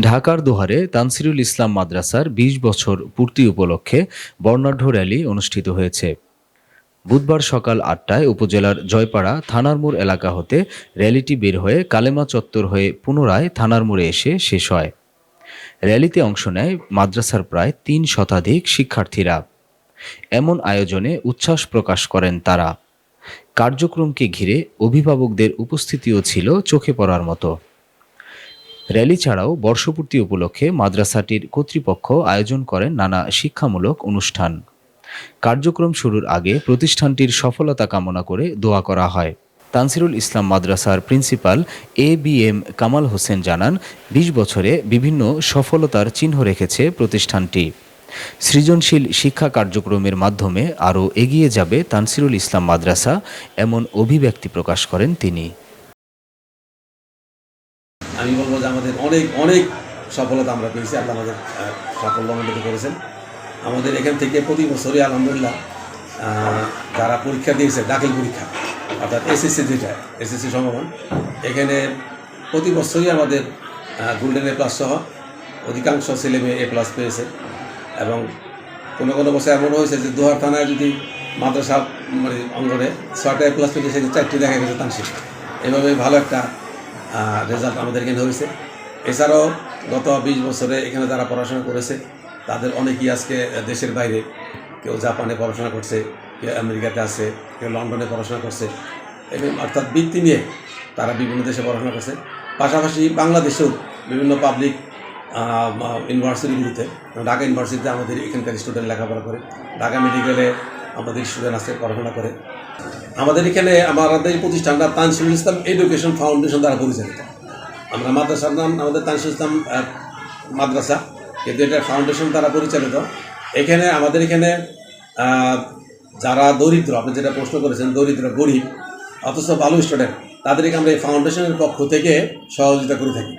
ঢাকার দোহারে তানসিরুল ইসলাম মাদ্রাসার ২০ বছর পূর্তি উপলক্ষে বর্ণাঢ্য র্যালি অনুষ্ঠিত হয়েছে। বুধবার সকাল আটটায় উপজেলার জয়পাড়া থানার মোড় এলাকা হতে র্যালিটি বের হয়ে কালেমা চত্বর হয়ে পুনরায় থানার মোড়ে এসে শেষ হয়। র্যালিতে অংশ নেয় মাদ্রাসার প্রায় তিন শতাধিক শিক্ষার্থীরা। এমন আয়োজনে উচ্ছ্বাস প্রকাশ করেন তারা। কার্যক্রমকে ঘিরে অভিভাবকদের উপস্থিতিও ছিল চোখে পড়ার মতো। র্যালি ছাড়াও বর্ষপূর্তি উপলক্ষে মাদ্রাসাটির কর্তৃপক্ষ আয়োজন করেন নানা শিক্ষামূলক অনুষ্ঠান। কার্যক্রম শুরুর আগে প্রতিষ্ঠানটির সফলতা কামনা করে দোয়া করা হয়। তানসিরুল ইসলাম মাদ্রাসার principal A B M Kamal Hossain জানান, বিশ বছরে বিভিন্ন সফলতার চিহ্ন রেখেছে প্রতিষ্ঠানটি। সৃজনশীল শিক্ষা কার্যক্রমের মাধ্যমে আরও এগিয়ে যাবে তানসিরুল ইসলাম মাদ্রাসা, এমন অভিব্যক্তি প্রকাশ করেন তিনি। আমি বলব যে আমাদের অনেক অনেক সফলতা আমরা পেয়েছি। আল্লাহ আমাদের সাফল্য মণ্ডিত করেছেন। আমাদের এখান থেকে প্রতি বছরই আলহামদুলিল্লাহ যারা পরীক্ষা দিয়েছে, দাখিল পরীক্ষা, অর্থাৎ এসএসসি যেটা, এসএসসি সমমান, এখানে প্রতি বছরই আমাদের গোল্ডেন এ প্লাস সহ অধিকাংশ ছেলে মেয়ে এ প্লাস পেয়েছে। এবং কোনো কোনো বছর এমনও হয়েছে যে দুহার থানায় যদি মাদ্রাসা মানে অঙ্গনে ছয়টা এ প্লাস পেয়েছে চারটি দেখা গেছে তানসিক এভাবে ভালো একটা রেজাল্ট আমাদের এখানে হয়েছে এছাড়াও গত বিশ বছরে এখানে যারা পড়াশোনা করেছে, তাদের অনেকেই আজকে দেশের বাইরে, কেউ জাপানে পড়াশোনা করছে, কেউ আমেরিকাতে আছে, কেউ লন্ডনে পড়াশোনা করছে। এবং অর্থাৎ বৃত্তি নিয়ে তারা বিভিন্ন দেশে পড়াশোনা করছে। পাশাপাশি বাংলাদেশেও বিভিন্ন পাবলিক ইউনিভার্সিটিগুলিতে ঢাকা ইউনিভার্সিটিতে আমাদের এখানকার স্টুডেন্ট লেখাপড়া করে। ঢাকা মেডিকেলে আমাদের স্টুডেন্ট আছে, পড়াশোনা করে। আমাদের এখানে আমাদের প্রতিষ্ঠানটা তানসিরুল ইসলাম এডুকেশন ফাউন্ডেশন দ্বারা পরিচালিত। আমরা মাদ্রাসার নাম, আমাদের তানসিরুল ইসলাম মাদ্রাসা, কিন্তু এটা ফাউন্ডেশন দ্বারা পরিচালিত। এখানে আমাদের এখানে যারা দরিদ্র, আপনি যেটা প্রশ্ন করেছেন, দরিদ্র, গরিব, অথচ ভালো স্টুডেন্ট তাদেরকে আমরা এই ফাউন্ডেশনের পক্ষ থেকে সহযোগিতা করে থাকি।